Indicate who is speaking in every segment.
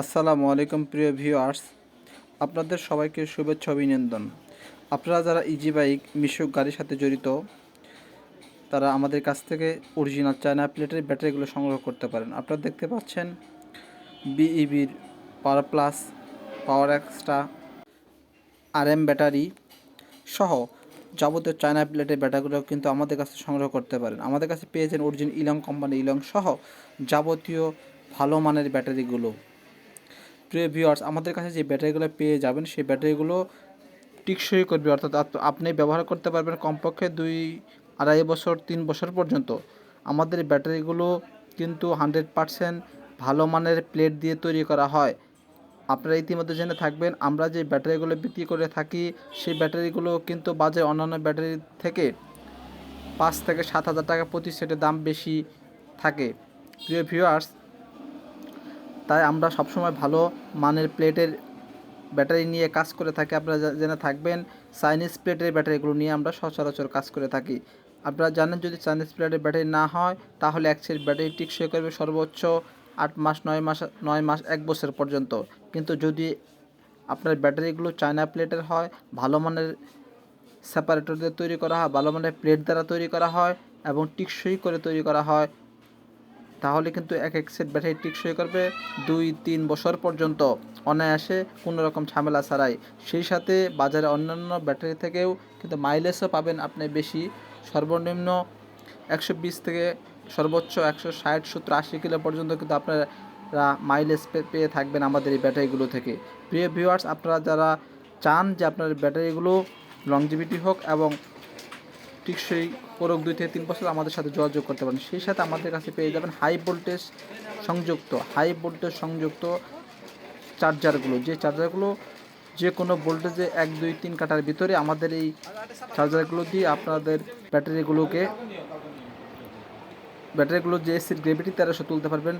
Speaker 1: আসসালামু আলাইকুম প্রিয় ভিউয়ার্স, আপনাদের সবাইকে শুভেচ্ছা অভিনন্দন। আপনারা যারা ইজি বাইক মিশুক গাড়ির সাথে জড়িত, তারা আমাদের কাছ থেকে অরিজিনাল চায়না প্লেটের ব্যাটারিগুলো সংগ্রহ করতে পারেন। আপনারা দেখতে পাচ্ছেন বিইবির পাওয়ার প্লাস পাওয়ার এক্সট্রা আর এম ব্যাটারি সহ যাবতীয় চায়না প্লেটের ব্যাটারিগুলো কিন্তু আমাদের কাছে সংগ্রহ করতে পারেন। আমাদের কাছে পেয়েছেন অরিজিন ইলং কোম্পানি ইলং সহ যাবতীয় ভালো মানের ব্যাটারিগুলো। প্রিয় ভিউয়ার্স আমাদের কাছে যে ব্যাটারিগুলো পেয়ে যাবেন, সেই ব্যাটারিগুলো টিকসই করবে। অর্থাৎ আপনি ব্যবহার করতে পারবেন কমপক্ষে দুই, আড়াই বছর, তিন বছর পর্যন্ত। আমাদের ব্যাটারিগুলো কিন্তু হান্ড্রেড পারসেন্ট ভালো মানের প্লেট দিয়ে তৈরি করা হয়। আপনারা ইতিমধ্যে জেনে থাকবেন, আমরা যে ব্যাটারিগুলো বিক্রি করে থাকি, সেই ব্যাটারিগুলো কিন্তু বাজারে অন্যান্য ব্যাটারি থেকে পাঁচ থেকে সাত হাজার টাকা প্রতি সেটের দাম বেশি থাকে। প্রিয় ভিউয়ার্স তাই আমরা সবসময় ভালো মানের প্লেটের ব্যাটারি নিয়ে কাজ করে থাকি। আপনারা জেনে থাকবেন চাইনিজ প্লেটের ব্যাটারিগুলো নিয়ে আমরা সচরাচর কাজ করে থাকি। আপনারা জানেন, যদি চাইনিজ প্লেটের ব্যাটারি না হয়, তাহলে সেট ব্যাটারি টিকসই করবে সর্বোচ্চ আট মাস, নয় মাস নয় মাস, এক বছর পর্যন্ত। কিন্তু যদি আপনার ব্যাটারিগুলো চায়না প্লেটের হয়, ভালো মানের সেপারেটর দিয়ে তৈরি করা হয়, ভালো মানের প্লেট দ্বারা তৈরি করা হয় এবং টিকসই করে তৈরি করা হয় তাহলে কিন্তু এক এক সেট ব্যাটারি টিকসই করবে দুই, তিন বছর পর্যন্ত। অনায়াসে কোনো রকম ঝামেলা ছাড়াই। সেই সাথে বাজারে অন্যান্য ব্যাটারি থেকেও কিন্তু মাইলেজও পাবেন আপনি বেশি। সর্বনিম্ন একশো বিশ থেকে সর্বোচ্চ একশো ষাট, সত্তর, আশি কিলো পর্যন্ত কিন্তু আপনারা মাইলেজ পেয়ে থাকবেন আমাদের এই ব্যাটারিগুলো থেকে। প্রিয় ভিউয়ার্স আপনারা যারা চান যে আপনার ব্যাটারিগুলো লংজিভিটি হোক এবং টিকসই করুক দুই থেকে তিন বছর আমাদের সাথে যোগাযোগ করতে পারেন। সেই সাথে আমাদের কাছে পেয়ে যাবেন হাই ভোল্টেজ সংযুক্ত হাই ভোল্টেজ সংযুক্ত চার্জারগুলো যে চার্জারগুলো যে কোনো ভোল্টেজে এক, দুই, তিন কাটার ভিতরে আমাদের এই চার্জারগুলো দিয়ে আপনাদের ব্যাটারিগুলোকে, ব্যাটারিগুলো যে এসির গ্রেভিটি তেরোশো তুলতে পারবেন।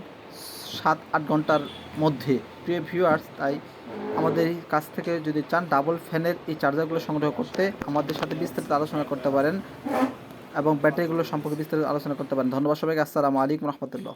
Speaker 1: সাত আট ঘণ্টার মধ্যে। প্রিয় ভিউয়ার্স তাই আমাদের কাছ থেকে যদি চান ডাবল ফ্যানের এই চার্জারগুলো সংগ্রহ করতে, আমাদের সাথে বিস্তারিত আলোচনা করতে পারেন এবং ব্যাটারিগুলো সম্পর্কে বিস্তারিত আলোচনা করতে পারেন। ধন্যবাদ সবাইকে। আসসালামু আলাইকুম রহমতুল্লাহ।